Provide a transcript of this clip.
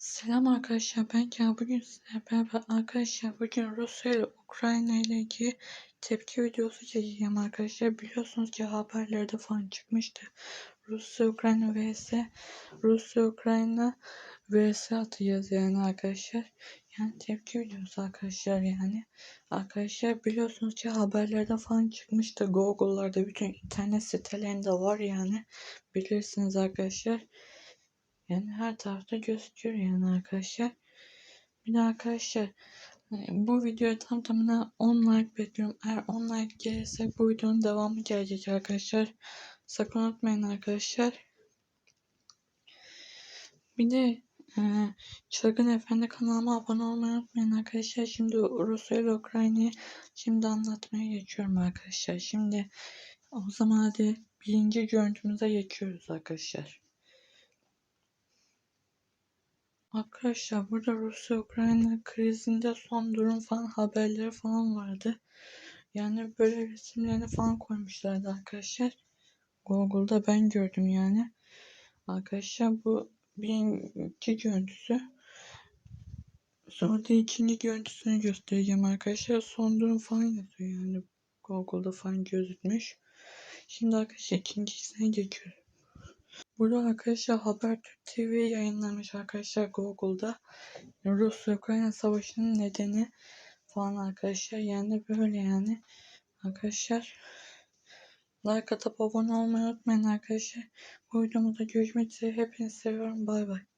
Selam arkadaşlar ben Can. Bugün sizlerle beraber arkadaşlar bugün Rusya ile Ukrayna ile ilgili tepki videosu çekeceğim arkadaşlar. Biliyorsunuz ki haberlerde falan çıkmıştı. Rusya Ukrayna vs Rusya Ukrayna vs atacağız yani arkadaşlar. Yani tepki videosu arkadaşlar yani. Arkadaşlar biliyorsunuz ki haberlerde falan çıkmıştı. Google'larda bütün internet sitelerinde var yani. Bilirsiniz arkadaşlar. Yani her tarafta gözüküyor yani arkadaşlar. Bir de arkadaşlar e, bu videoya tam tamına 10 like bekliyorum. Eğer 10 like gelirse bu videonun devamı gelecek arkadaşlar. Sakın unutmayın arkadaşlar. Bir de e, Çılgın Efendi kanalıma abone olmayı unutmayın arkadaşlar. Şimdi Rusya ile Ukrayna'yı şimdi anlatmaya geçiyorum arkadaşlar. Şimdi o zaman hadi birinci görüntümüze geçiyoruz arkadaşlar. Arkadaşlar burada Rusya-Ukrayna krizinde son durum falan haberleri falan vardı. Yani böyle resimlerini falan koymuşlardı arkadaşlar. Google'da ben gördüm yani. Arkadaşlar bu birinci görüntüsü. Sonra da ikinci görüntüsünü göstereceğim arkadaşlar. Son durum falan yazıyor yani. Google'da falan gözükmüş. Şimdi arkadaşlar ikincisine geçiyoruz. Burada arkadaşlar Habertürk TV yayınlamış arkadaşlar Google'da. Rusya-Ukrayna savaşının nedeni falan arkadaşlar. Yani böyle yani. Arkadaşlar like atıp abone olmayı unutmayın arkadaşlar. Bu videomuzda görüşmek üzere. Hepinizi seviyorum. Bay bay.